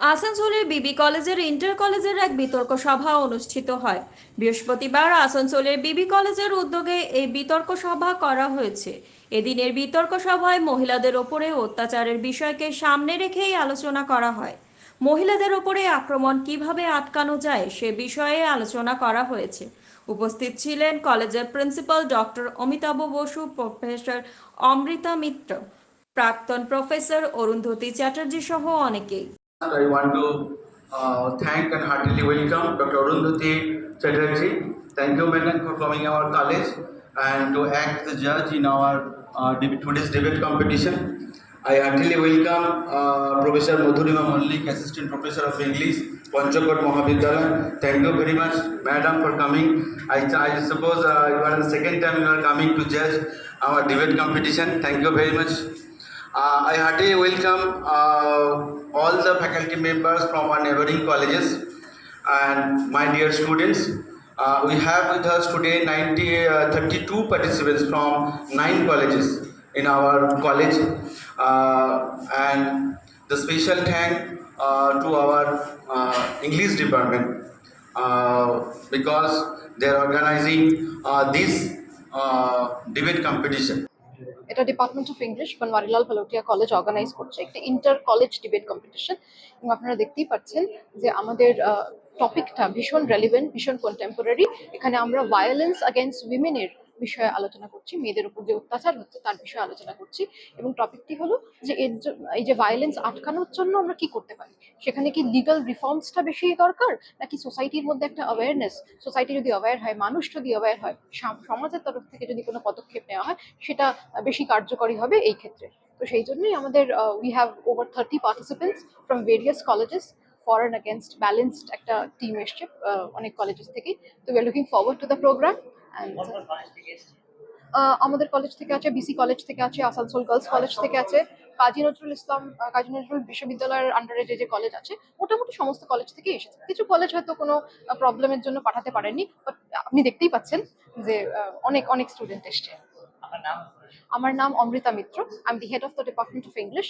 আসানসোলের বিবি কলেজের ইন্টার কলেজের এক বিতর্ক সভা অনুষ্ঠিত হয়। বৃহস্পতিবার আসানসোলের বিবি কলেজের উদ্যোগে এই বিতর্ক সভা করা হয়েছে। এদিনের বিতর্ক সভায় মহিলাদের ওপরে অত্যাচারের বিষয়কে সামনে রেখেই আলোচনা করা হয়। মহিলাদের ওপরে আক্রমণ কীভাবে আটকানো যায় সে বিষয়ে আলোচনা করা হয়েছে। উপস্থিত ছিলেন কলেজের principal doctor Amitabh Basu, professor Amrita Mitra, প্রাক্তন প্রফেসর অরুন্ধতী চ্যাটার্জি সহ অনেকেই। I want to uh, thank and heartily welcome Dr. Arundhati Chatterjee. Thank you, madam, for coming our college and to act the judge in our uh, today's debate competition. I heartily welcome uh, Professor Madhurima Mallik, Assistant Professor of English, Panchakot Mahavidyalaya. Thank you very much, madam, for coming. I, I suppose uh, you are the second time you are coming to judge our debate competition. Thank you very much. Uh, I heartily welcome uh, all the faculty members from our neighboring colleges and my dear students. Uh, we have with us today 90, uh, 32 participants from nine colleges in our college. And the special thank uh, to our uh, English department uh, because they are organizing uh, this uh, debate competition. এটা department of English Banwarilal Bhalotia college organise করছে। একটা inter college debate competition এবং আপনারা দেখতেই পাচ্ছেন যে আমাদের টপিকটা ভীষণ রেলিভেন্ট ভীষণ কন্টেম্পোরারি এখানে আমরা ভায়োলেন্স অ্যাগেনস্ট উইমেনের বিষয়ে আলোচনা করছি, মেয়েদের উপর যে অত্যাচার হচ্ছে তার বিষয়ে আলোচনা করছি এবং টপিকটি হলো যে এর এই যে ভায়োলেন্স আটকানোর জন্য আমরা কি করতে পারি? সেখানে কি লিগাল রিফর্মসটা বেশি দরকার নাকি সোসাইটির মধ্যে একটা অ্যাওয়ারনেস সোসাইটি যদি অ্যাওয়্যার হয়, মানুষ যদি অ্যাওয়্যার হয় সমাজের তরফ থেকে যদি কোনো পদক্ষেপ নেওয়া হয়, সেটা বেশি কার্যকরী হবে এই ক্ষেত্রে। তো সেই জন্যই আমাদের we have over thirty participants from various colleges for and against balanced একটা টিম এসছে অনেক কলেজেস থেকেই। তো we are looking forward to the programme আমাদের কলেজ থেকে আছে বিসি কলেজ থেকে আছে আসানসোল গার্লস কলেজ থেকে আছে কাজী নজরুল ইসলাম কাজী নজরুল বিশ্ববিদ্যালয়ের আন্ডারে যে যে কলেজ আছে মোটামুটি সমস্ত কলেজ থেকেই এসেছে। কিছু কলেজ হয়তো কোনো প্রবলেমের জন্য পাঠাতে পারেনি বাট আপনি দেখতেই পাচ্ছেন যে অনেক অনেক স্টুডেন্ট এসছে। আমার নাম Amrita Mitra I am the head of the department of English